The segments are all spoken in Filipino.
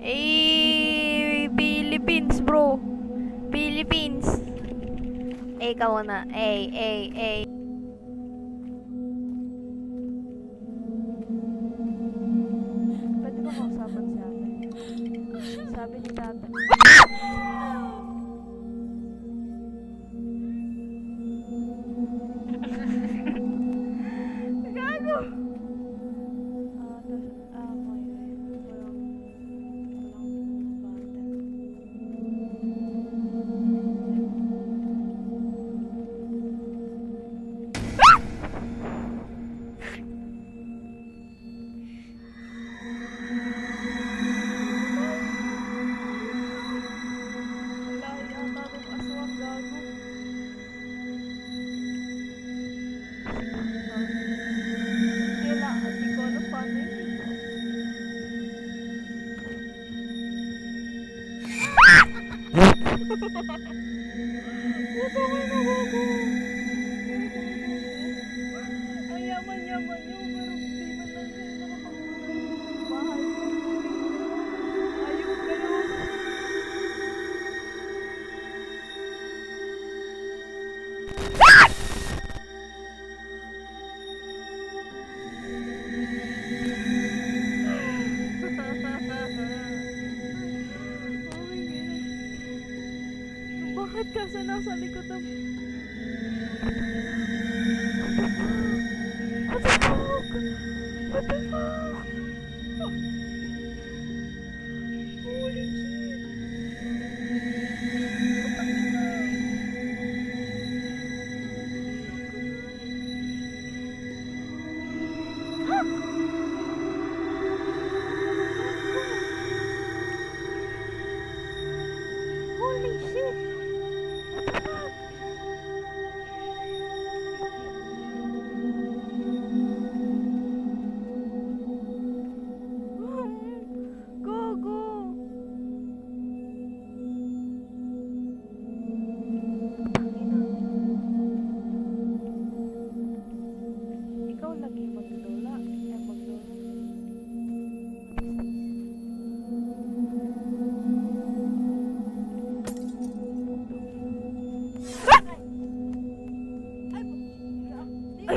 Eh, Philippines, bro. Philippines. Eh, ikaw na. Eh, eh, eh. Pwede ba kausapan si ate? Sabi ni tata. Puto ka na gago. Kasi nasa likod ng... What the fuck? What the fuck?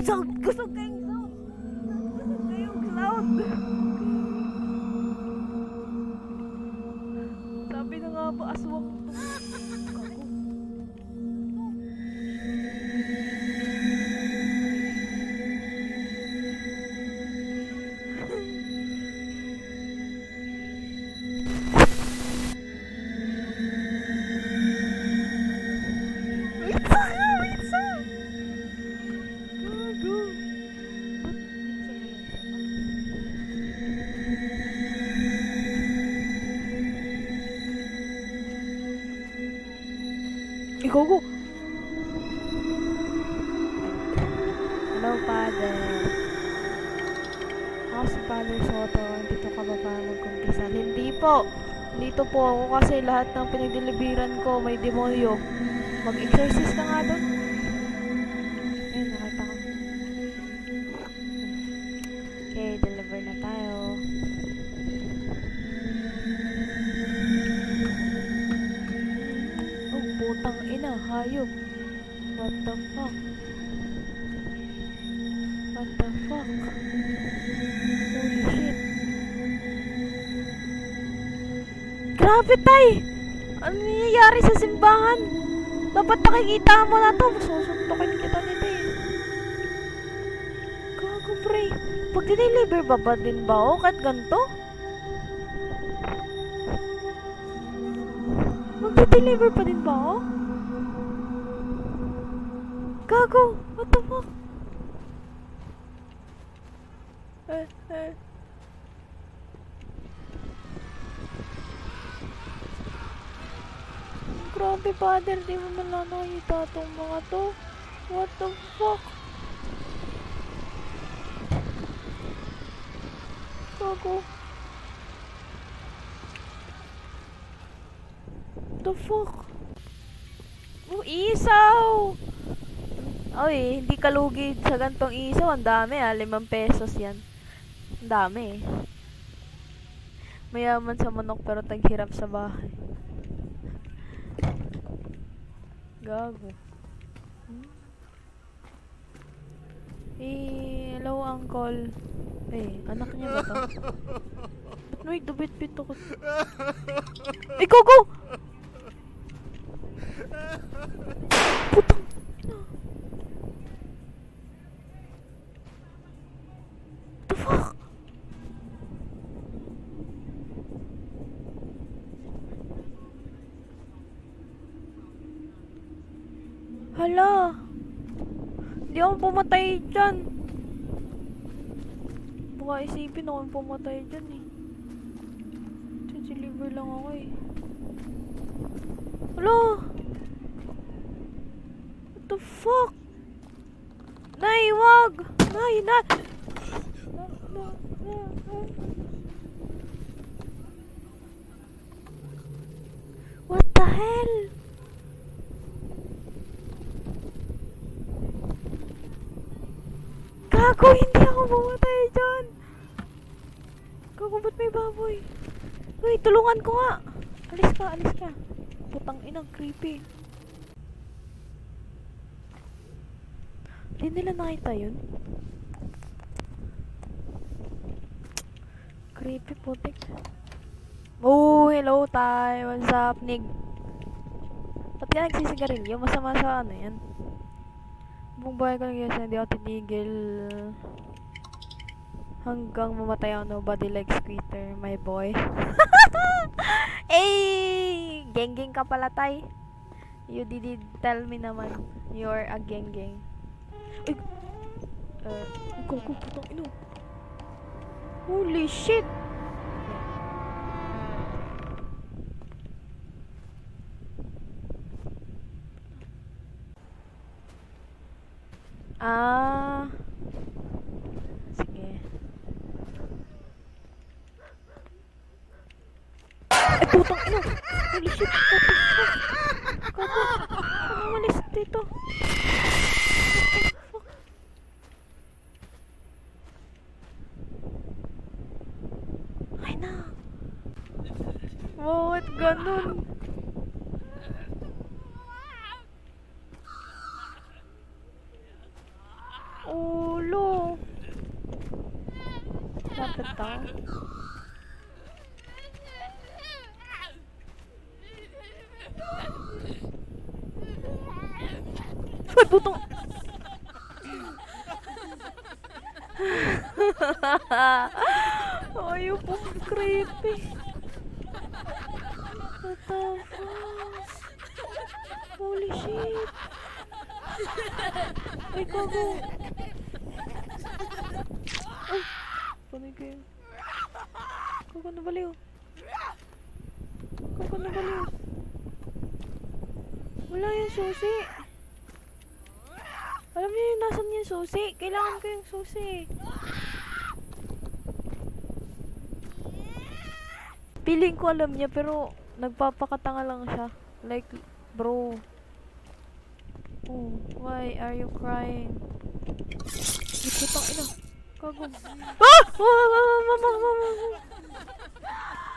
Ay, so, gusto kayong so. Gusto kayong cloud. Sabi na nga ba, aswang. Father. Ako si Father Soto. Dito ka ba para magkumpisal? Hindi po. Dito po ako kasi lahat ng pinagdeliveran ko may demonyo. Mag-exorcist ka nga doon. Deliver na tayo. Oh, putang ina, hayop. What the fuck? What the fuck? Holy shit. Grabe, tay! Ano nangyayari sa simbahan? Dapat nakikita mo na to. Susuntukin kita nito eh. Gago, pre. Pag dineliver ba ba din ba ako kahit ganito? Magde-deliver pa din ba ako? Gago! What the fuck? Eh, eh. Grabe, father. Di mo man lang nakita tong mga to. What the fuck? Gago. The fuck? Oh, isaw! Oy, hindi kalugi sa gantong isaw. Ang dami ah. Limang pesos yan. Dami eh. Mayaman sa manok pero taghirap sa bahay. Gago. Hmm? Eh, hello uncle. Eh, anak niya ba to? Ba't may dubit-bit ako? Eh, go, go! Putang ina. The fuck? Hala. Hindi ako pumatay dyan. Baka isipin ako pumatay dyan eh. Deliver lang ako eh. Hala. What the fuck? Nay, wag! Nay, na! Na- na- na- na- What the hell? Gago, hindi ako bumatay dyan. Gago, ba't may baboy? Uy, tulungan ko nga. Alis ka, alis ka. Putang inang creepy. Hindi nila nakita yun. Creepy putik. Oh, hello tay. What's up, Nig? Ba't ka nagsisigarilyo? Masama sa ano yan? Buong buhay ko lang yun, hindi ako tinigil. Hanggang mamatay ako, nobody likes quitter, my boy. eh, geng-geng ka pala, tay. You did tell me naman, you're a geng-geng. Ay, uh, go, go, putang ino. Holy shit! Ah. Sige. Ay, putang ina! Holy shit! What? Gago! Ano umalis dito? What? Ay na! Bakit ganun? Lapit ako. Ay, putong... Ayaw po, creepy. What the fuck? Holy shit. Ay, gago. Ay, panay Gago na baliw. Gago na baliw. Wala yung susi. Alam niyo yung nasan yung susi? Kailangan ko yung susi. Feeling ko alam niya pero nagpapakatanga lang siya. Like, bro. Oh, why are you crying? Ay, putang ina. 怪不！啊！啊